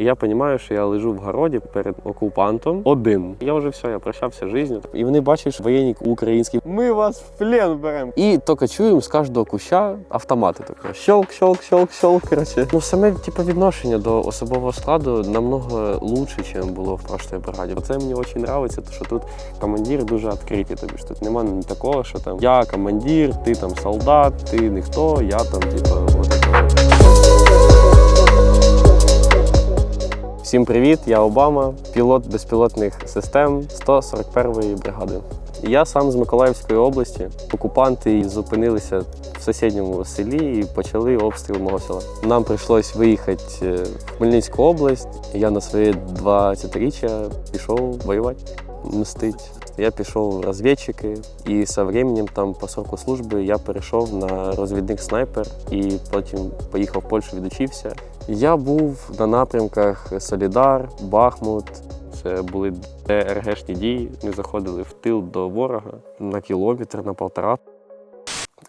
І я розумію, що я лежу в городі перед окупантом один. Я вже все, я прощався життю. І вони бачать, що воєнник український. Ми вас в плен беремо. І тільки чуємо з кожного куща автомати. Таке. Щелк, щелк, щелк, щелк. Коротше. Ну, саме типу, відношення до особового складу намного лучше, ніж було в прошлій бригаді. Це мені дуже подобається, що тут командир дуже відкриті. Тобі ж тут немає такого, що там я командир, ти там солдат, ти ніхто, я там, типу, от Всім привіт, я Обама, пілот безпілотних систем 141-ї бригади. Я сам з Миколаївської області. Окупанти зупинилися в сусідньому селі і почали обстріл мого села. Нам прийшлось виїхати е, в Хмельницьку область. Я на своє 20-річчя пішов воювати, мстить. Я пішов в розвідчики, і з временем там по сроку служби я перейшов на розвідник снайпер і потім поїхав в Польщу, відучився. Я був на напрямках Солідар, Бахмут. Це були ДРГшні дії. Ми заходили в тил до ворога на кілометр, на полтора.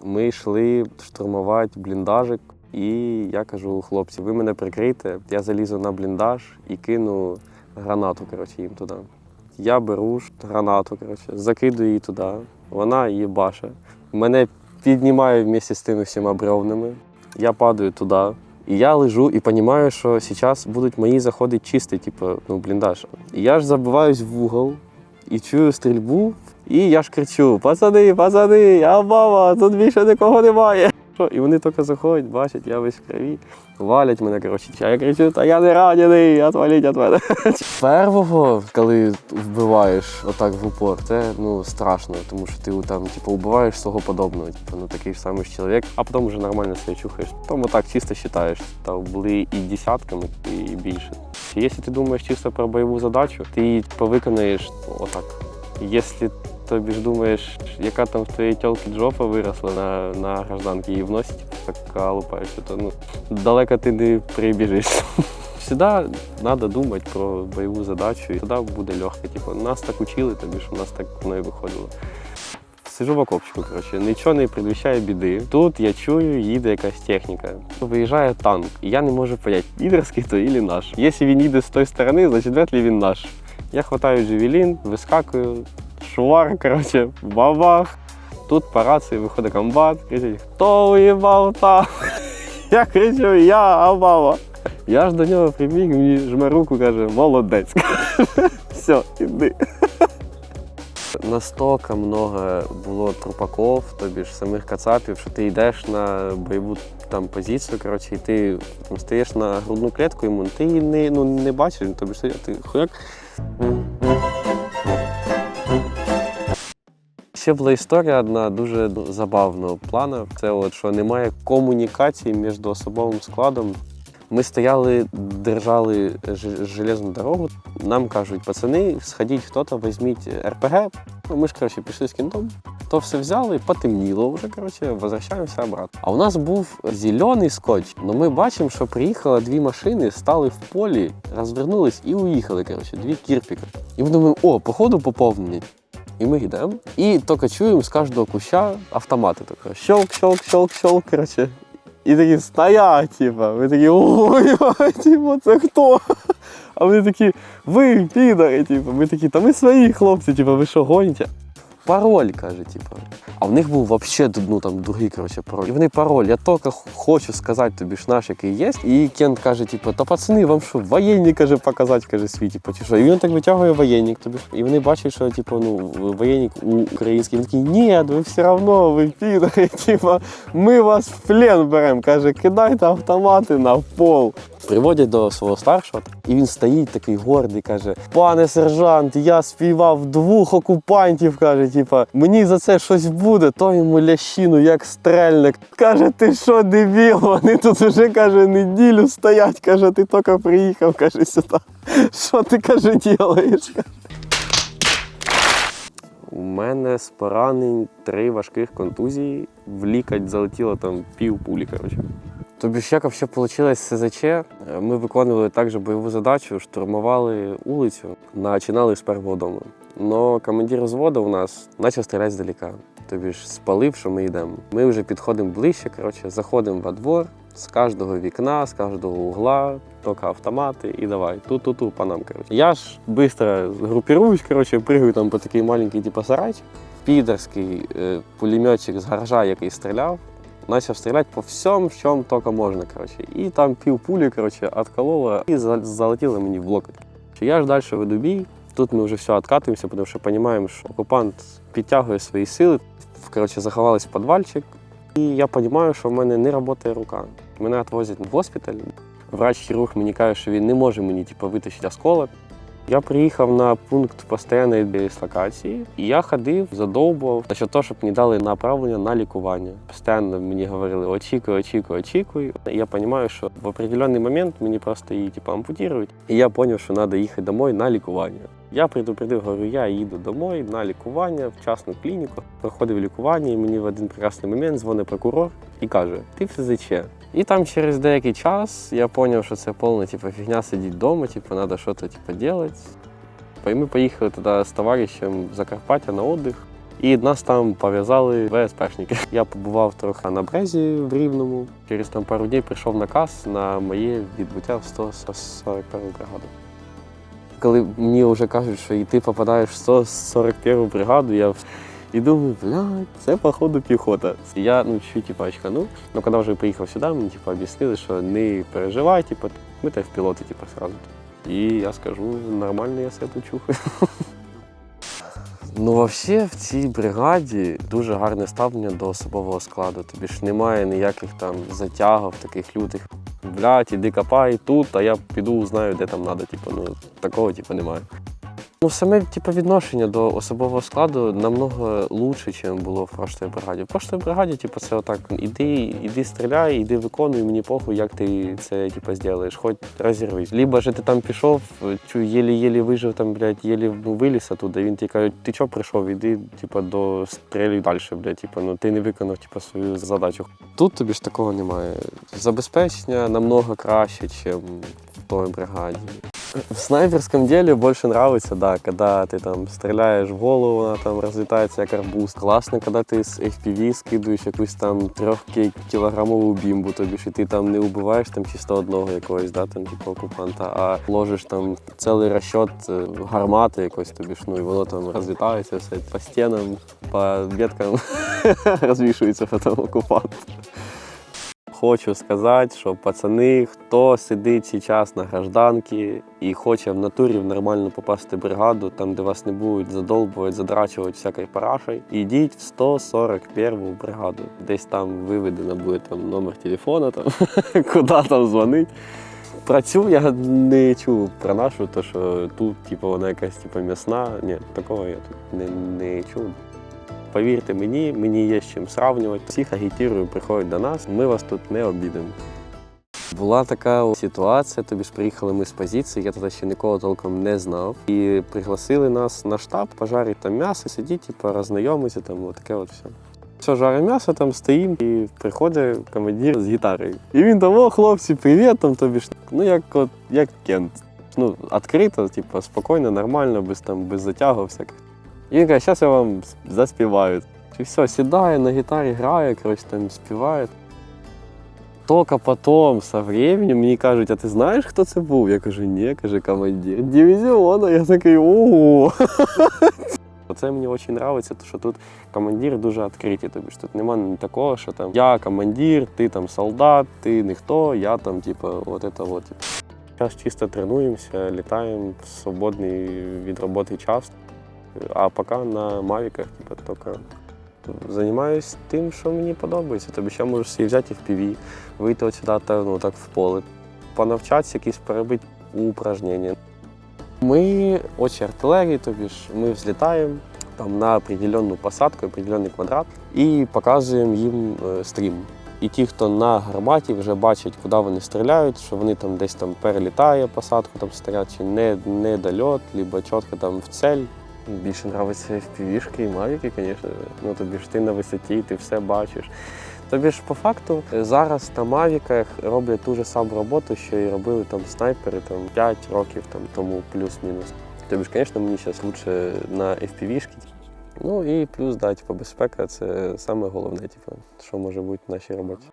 Ми йшли штурмувати бліндажик, і я кажу, хлопці, ви мене прикрийте. Я залізу на бліндаж і кину гранату коротше, їм туди. Я беру гранату, коротше, закидую її туди. Вона її баша. Мене піднімає вместе з тими всіма бревнами. Я падаю туди. І я лежу і розумію, що зараз будуть мої заходи чисті, типу, ну, бліндаж. І я ж забиваюсь в угол і чую стрільбу, і я ж кричу: пацани, пацани, я мама, тут більше нікого немає. Що? І вони тільки заходять, бачать, я весь в крові, валять мене, коротше. А я кричу, та я не ранений, отваліть від мене. Первого, коли вбиваєш отак в упор, це ну страшно, тому що ти там, типу, вбиваєш свого подобного, типу, ну такий ж самий чоловік, а потім вже нормально себе чухаєш. Тому так чисто вважаєш. Там були і десятками, і більше. Якщо ти думаєш чисто про бойову задачу, ти її типу, виконаєш отак. Якщо тобі ж думаєш, яка там в твоїй тілки джопа виросла на, на гражданки і вносить, так лупаєшся, то ну далеко ти не прибіжиш. Всегда треба думати про бойову задачу, і тоді буде легко. Типу, нас так учили, тобі ж у нас так воно і виходило. Сижу в окопчику, коротше, нічого не предвіщає біди. Тут я чую, їде якась техніка. Виїжджає танк, і я не можу поняти, ідерський то і наш. Якщо він їде з тої сторони, значить вряд ли він наш. Я хватаю джевелін, вискакую, швар, коротше, бабах. Тут по рації виходить комбат, кричить, хто уїбав там? Я кричу, я Обама. Я ж до нього прибіг, мені жме руку, каже, молодець. Все, іди. Настільки много було трупаков, тобі ж самих кацапів, що ти йдеш на бойову там позицію, коротше, і ти там, стаєш на грудну клітку йому, ти не, ну, не бачиш, тобі ж ти хуяк. Ще була історія одна дуже забавного плану. Це от що немає комунікації між особовим складом. Ми стояли, держали железну дорогу. Нам кажуть, пацани, сходіть хто-то, візьміть РПГ. Ну, ми ж коротше пішли з кінтом. То все взяли, потемніло вже, коротше, возвращаємося обратно. А у нас був зелений скотч. Ну ми бачимо, що приїхало дві машини, стали в полі, розвернулись і уїхали. Коротше, дві кірпіка. І ми думаємо, о, походу поповнення. І ми йдемо. І тільки чуємо з кожного куща автомати. Так, Щелк, щелк, щелк, щелк, коротше. І такі стоять, типа. Ми такі, ой, типа, це хто? А вони такі, ви підари, типу. Ми такі, та ми свої хлопці, типа, ви що гоніте? Пароль, каже, типу. А в них був взагалі ну, там другий коротше, пароль. І вони пароль. Я тільки хочу сказати тобі ж наш, який є. І Кент каже, типу, та пацани, вам що, воєнник каже, показати, каже, свій, типу, що. І він так витягує воєнник тобі. І вони бачать, що типу, ну, воєнник український. Він такий, ні, ви все одно, ви підари, типу, ми вас в плен беремо. Каже, кидайте автомати на пол. Приводять до свого старшого, і він стоїть такий гордий, каже: Пане сержант, я співав двох окупантів. каже, типа, мені за це щось буде, то йому лящину, як стрельник. Каже, ти що, дебіл? Вони тут вже каже, неділю стоять. Каже, ти тільки приїхав, каже, сюди. Що ти каже, ділаєш? У мене з поранень три важких контузії. В лікать залетіло там пів пулі. Коротше. Тобі ж як вийшло з СЗЧ? Ми виконували також бойову задачу, штурмували вулицю, починали з першого дому. Но командир взводу у нас почав стріляти здалека. тобі ж спалив, що ми йдемо. Ми вже підходимо ближче, коротше, заходимо во двор, з кожного вікна, з кожного угла, тільки автомати і давай, ту-ту-ту по нам. Коротше. Я ж швидко групіруюсь, коротше, пригаю там по такий маленький, типу, сарайчик. Підерський е, пулеметчик з гаража, який стріляв, почав стріляти по всьому, в чому тільки можна. Коротше. І там пів пулі коротше, откололо і за- залетіло мені в локоть. Я ж далі веду бій. Тут ми вже все відкатуємося, тому що розуміємо, що окупант підтягує свої сили. Коротше, заховались в підвальчик. І я розумію, що в мене не працює рука. Мене відвозять в госпіталь. Врач-хірург мені каже, що він не може мені типу, витащити осколок. Я приїхав на пункт постійної дислокації, і я ходив, задовбував, за того, щоб мені дали направлення на лікування. Постійно мені говорили очікуй, очікуй, очікуй. Я розумію, що в определенний момент мені просто її типу, ампутують. І я зрозумів, що треба їхати домой на лікування. Я предупредив, говорю, я їду домой на лікування в частну клініку. Проходив лікування, і мені в один прекрасний момент дзвонить прокурор і каже: Ти в СЗЧ. І там через деякий час я зрозумів, що це повна типу, фігня сидіти вдома, типу, треба щось типу, робити. І ми поїхали туди з товаришем в Закарпаття на отдих. І нас там пов'язали ВСПшники. Я побував трохи на брезі в Рівному. Через там пару днів прийшов наказ на моє відбуття в 141 бригаду. Коли мені вже кажуть, що і ти попадаєш в 141 бригаду, я і думаю, блядь, це походу піхота. Я ну чуть типа очканув. Ну коли вже приїхав сюди, мені типа об'яснили, що не переживай, типа, ми тебе в пілоти, типа, сразу. І я скажу, нормально я себе тут чухаю. Ну, взагалі, в цій бригаді дуже гарне ставлення до особового складу. Тобі ж немає ніяких там затягів, таких лютих. Блядь, іди копай тут, а я піду, знаю, де там треба. Типу, ну, такого типу, немає. Ну, саме типу, відношення до особового складу намного лучше, ніж було в прошлій бригаді. В прошлій бригаді, типу, це отак: іди, іди стріляй, іди виконуй, мені похуй, як ти це типу, зробиш, хоч розірвись. Либо ж ти там пішов, єлі-єлі вижив, там, блядь, єлі ну, виліз оттуда, він тобі каже, ти чого прийшов, іди, типу, до стрілюй далі, блядь, типу, ну ти не виконав типу, свою задачу. Тут тобі ж такого немає. Забезпечення намного краще, ніж в той бригаді. В снайперском деле больше нравится, да, когда ты там стреляешь в голову, она там разлетается як арбуз. Класно, когда ти з FPV скидуєш якусь там трьохкілограмову бімбу, тобі ж і ти там не убиваєш там чисто одного якогось, да, там, типу, окупанта, а ложиш там цілий розчот е, гармати якось, тобі ж, ну і воно там розлітається все по стінам, по веткам розвішується потім окупант. Хочу сказати, що пацани, хто сидить зараз на гражданці і хоче в натурі нормально попасти в бригаду, там де вас не будуть задолбувати, задрачувати всякою парашою, ідіть в 141 бригаду. Десь там виведено буде там номер телефона, там, куди там дзвонить. Про я не чув про нашу, то що тут, типу, вона якась типу, м'ясна. Ні, такого я тут не, не чув. Повірте мені, мені є з чим сравнювати. Всіх агітірую, приходять до нас, ми вас тут не обідемо. Була така ситуація, тобі ж приїхали ми з позиції, я тоді ще нікого толком не знав. І пригласили нас на штаб, пожарити там м'ясо, сидіти, типу, роззнайомитися, там таке от все. Все, жаримо м'ясо, там стоїмо, і приходить командир з гітарою. І він там, о, хлопці, привіт, там тобі ж. Ну, як от, як Кент. Ну, відкрито, типу, спокійно, нормально, без там, без затягу всяких. І він каже, зараз я вам заспіваю. І все, сідає на гітарі, грає, коротше, там співає. Тільки потім, со временем, мені кажуть, а ти знаєш, хто це був? Я кажу, ні, каже, командир дивізіону. Я такий, ого. Це мені дуже подобається, що тут командир дуже відкриті. Тобі тут немає такого, що там я командир, ти там солдат, ти ніхто, я там, типу, от це от. Зараз чисто тренуємося, літаємо в свободний від роботи час. А поки на мавіках, типу, тільки займаюся тим, що мені подобається. Тобі ще можеш собі взяти в піві, вийти от сюди та, ну, так в поле, понавчатися, якісь перебити упражнення. Ми очі артилерії, тобі ж ми взлітаємо там на определенну посадку, определенний квадрат і показуємо їм е, стрім. І ті, хто на гарматі вже бачать, куди вони стріляють, що вони там десь там перелітає посадку, там стоять, чи не, недольот, либо чітко там в цель. Більше подобаються FPV-шки і мавіки, звісно. Ну тобі ж ти на висоті, ти все бачиш. Тобі ж по факту е, зараз на мавіках роблять ту ж саму роботу, що і робили там снайпери там 5 років там, тому плюс-мінус. Тобі ж, звісно, мені зараз краще на FPV-шки Ну і плюс, да, типу, безпека це саме головне, типу, що може бути в нашій роботі.